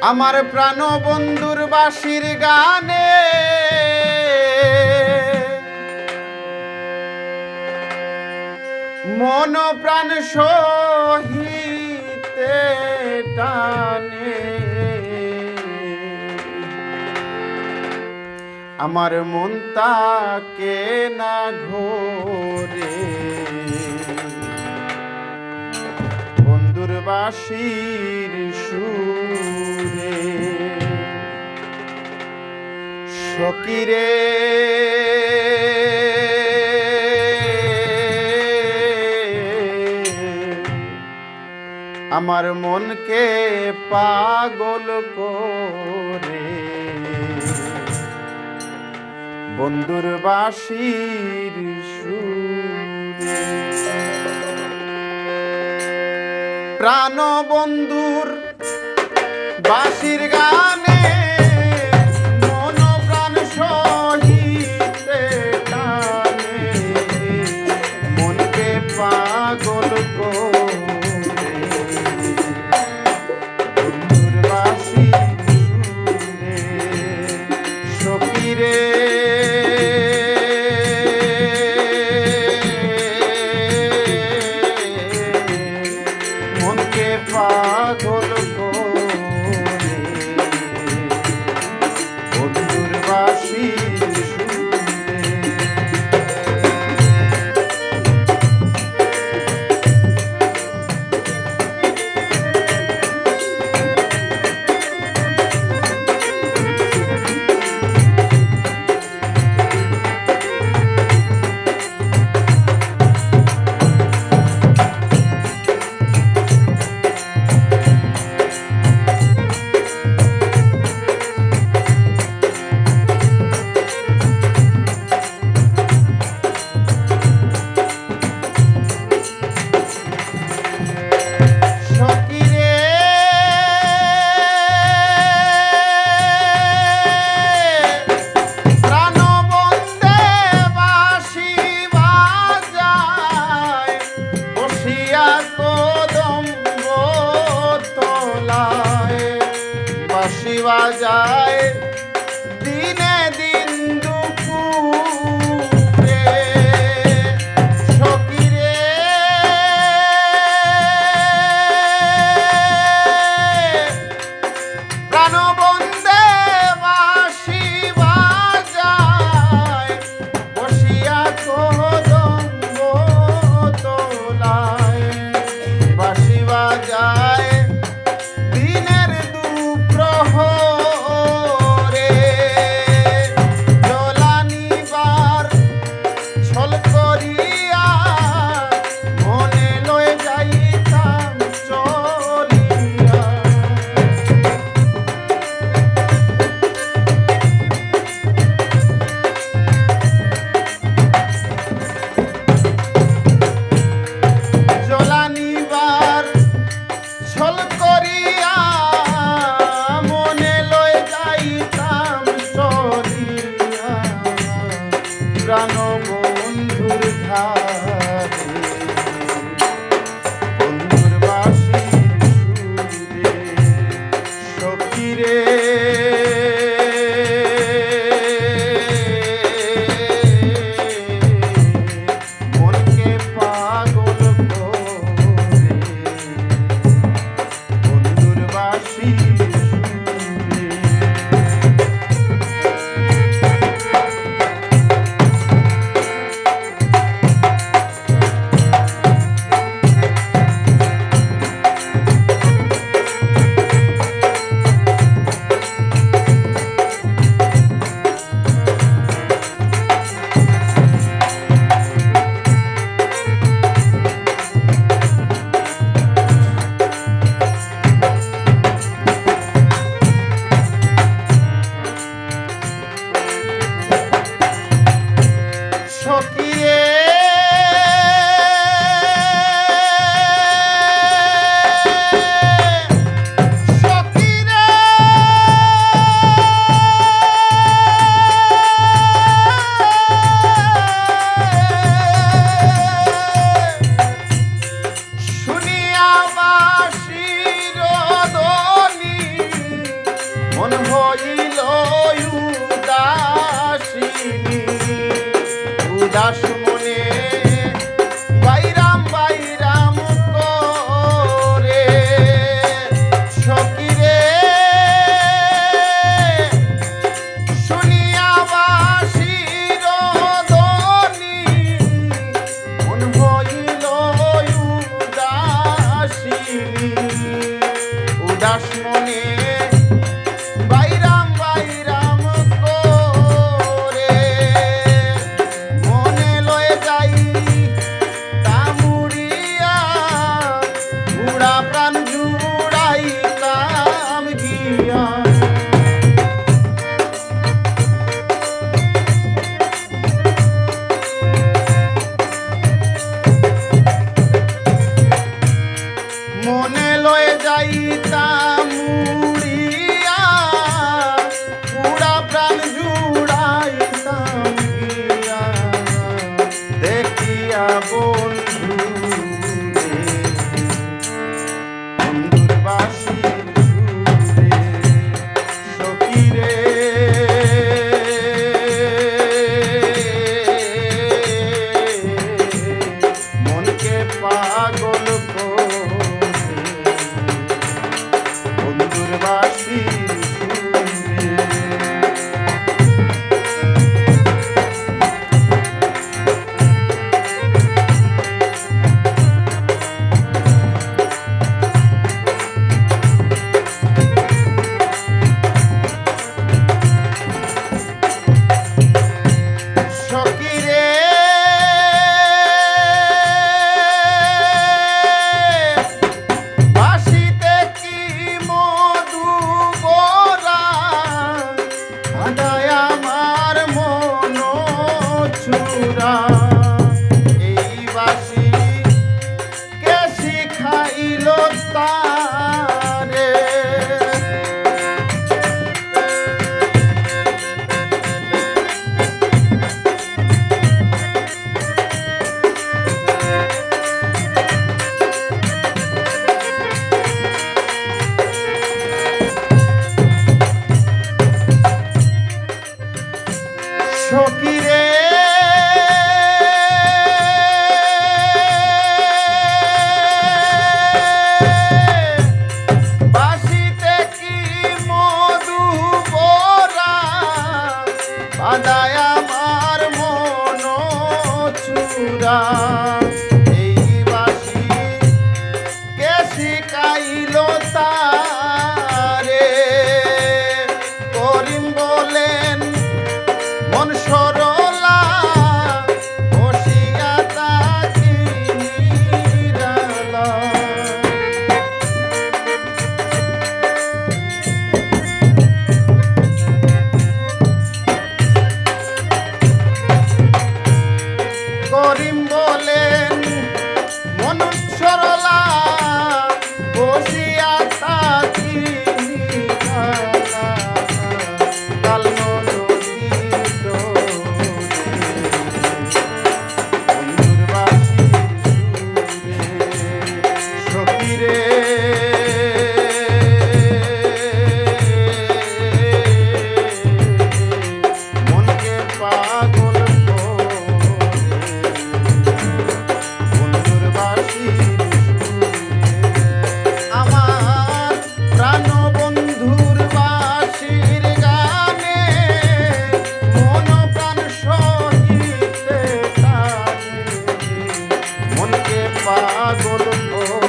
আমার প্রাণ বন্ধুর বাসির গানে। মন প্রাণ সহিতে টানে। আমার মন তাকে না ঘোরে। বন্ধুর বাসির সুরে সকিরে। আমার মনকে পাগল করে। বন্ধুর বাসির সুরে। প্রাণ বন্ধুর বাসির গানে বসিয়া কদম্ব তোলায় বাসি বাজায় মনে পাগল